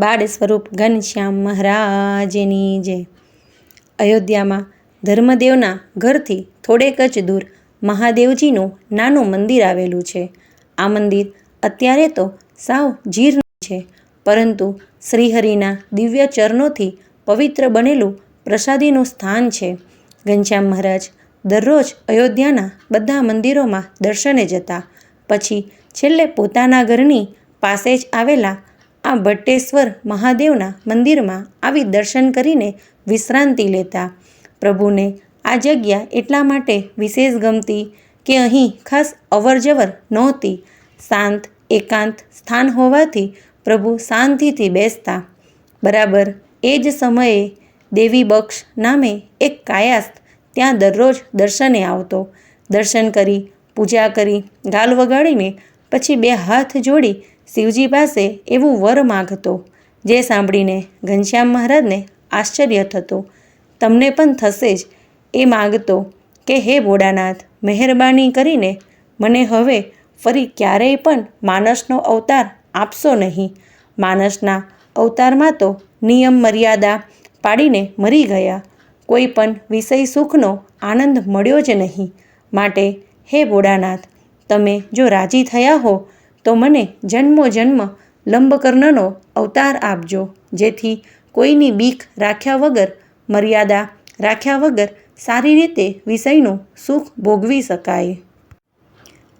બાળ સ્વરૂપ ઘનશ્યામ મહારાજની જય. અયોધ્યામાં ધર્મદેવના ઘરથી થોડેક જ દૂર મહાદેવજીનું નાનું મંદિર આવેલું છે. આ મંદિર અત્યારે તો સાવ જીર્ણ છે, પરંતુ શ્રીહરિના દિવ્ય ચરણોથી પવિત્ર બનેલું પ્રસાદીનું સ્થાન છે. ઘનશ્યામ મહારાજ દરરોજ અયોધ્યાના બધા મંદિરોમાં દર્શને જતા, પછી છેલ્લે પોતાના ઘરની પાસે જ આવેલા આ ભટ્ટેશ્વર મહાદેવના મંદિરમાં આવી દર્શન કરીને વિશ્રાંતિ લેતા. પ્રભુને આ જગ્યા એટલા માટે વિશેષ ગમતી કે અહીં ખાસ અવરજવર નહોતી. શાંત, એકાંત સ્થાન હોવાથી પ્રભુ શાંતિથી બેસતા. બરાબર એ જ સમયે દેવી બક્ષ નામે એક કાયાસ્ત ત્યાં દરરોજ દર્શને આવતો. દર્શન કરી, પૂજા કરી, ગાલ વગાડીને પછી બે હાથ જોડી શિવજી પાસે એવું વર માગતો, જે સાંભળીને ઘનશ્યામ મહારાજને આશ્ચર્ય થતું. તમને પણ થશે જ. એ માગતો કે, હે ભોળાનાથ, મહેરબાની કરીને મને હવે ફરી ક્યારેય પણ માનસનો અવતાર આપશો નહીં. માનસના અવતારમાં તો નિયમ મર્યાદા પાડીને મરી ગયા. કોઈ પણ વિષય સુખનો આનંદ મળ્યો જ નહીં. માટે, હે ભોળાનાથ, તમે જો રાજી થયા હો તો મને જન્મો જન્મ લંબકર્ણનો અવતાર આપજો, જેથી કોઈની બીક રાખ્યા વગર, મર્યાદા રાખ્યા વગર સારી રીતે વિષયનું સુખ ભોગવી શકાય.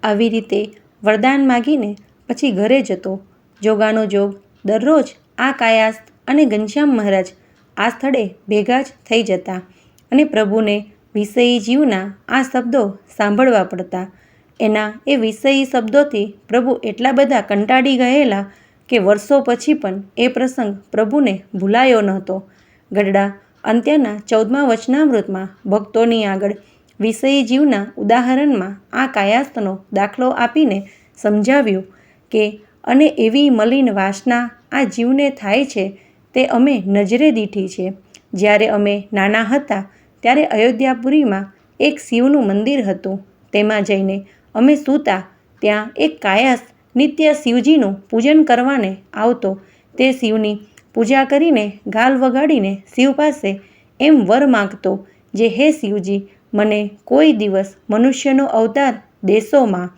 આવી રીતે વરદાન માગીને પછી ઘરે જતો. જોગાનો જોગ દરરોજ આ કાયાસ અને ઘનશ્યામ મહારાજ આ સ્થળે ભેગા જ થઈ જતા અને પ્રભુને વિષયી જીવના આ શબ્દો સાંભળવા પડતા. એના એ વિષયી શબ્દોથી પ્રભુ એટલા બધા કંટાળી ગયેલા કે વર્ષો પછી પણ એ પ્રસંગ પ્રભુને ભૂલાયો નહોતો. ગઢડા અંત્યના ચૌદમા વચનામૃતમાં ભક્તોની આગળ વિષયી જીવના ઉદાહરણમાં આ કાયાસ્તનો દાખલો આપીને સમજાવ્યું કે અને એવી મલિન વાસના આ જીવને થાય છે તે અમે નજરે દીઠી છે. જ્યારે અમે નાના હતા ત્યારે અયોધ્યાપુરીમાં એક શિવનું મંદિર હતું. તેમાં જઈને અમે સૂતા ત્યાં એક કાયાસ નિત્ય શિવજીનું પૂજન કરવાને આવતો. તે શિવની પૂજા કરીને ગાલ વગાડીને શિવ પાસે એમ વર માગતો જે, હે શિવજી, મને કોઈ દિવસ મનુષ્યનો અવતાર દેશોમાં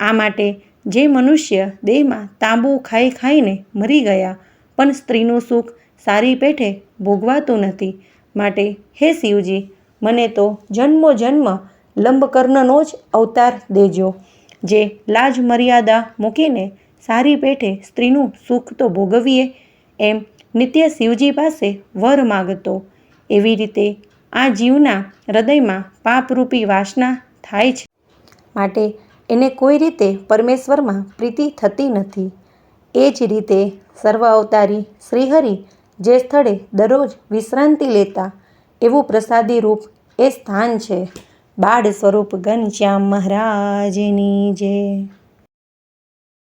આ માટે જે મનુષ્ય દેહમાં તાંબુ ખાઈ ખાઈને મરી ગયા, પણ સ્ત્રીનું સુખ સારી પેઠે ભોગવાતું નથી. માટે, હે શિવજી, મને તો જન્મો જન્મ લંબકર્ણનો જ અવતાર દેજો. જે લાજ મર્યાદા મૂકીને સારી પેઠે સ્ત્રીનું સુખ તો ભોગવીએ, એમ નિત્ય શિવજી પાસે વર માગતો. એવી રીતે આ જીવના હૃદયમાં પાપરૂપી વાસના થાય છે. માટે એને કોઈ રીતે પરમેશ્વરમાં પ્રીતિ થતી નથી. એ જ રીતે સર્વ અવતારી શ્રીહરિ જે સ્થળે દરરોજ વિશ્રાંતિ લેતા, એવું પ્રસાદી રૂપ એ સ્થાન છે. બાળ સ્વરૂપ ઘનશ્યામ મહારાજની જય.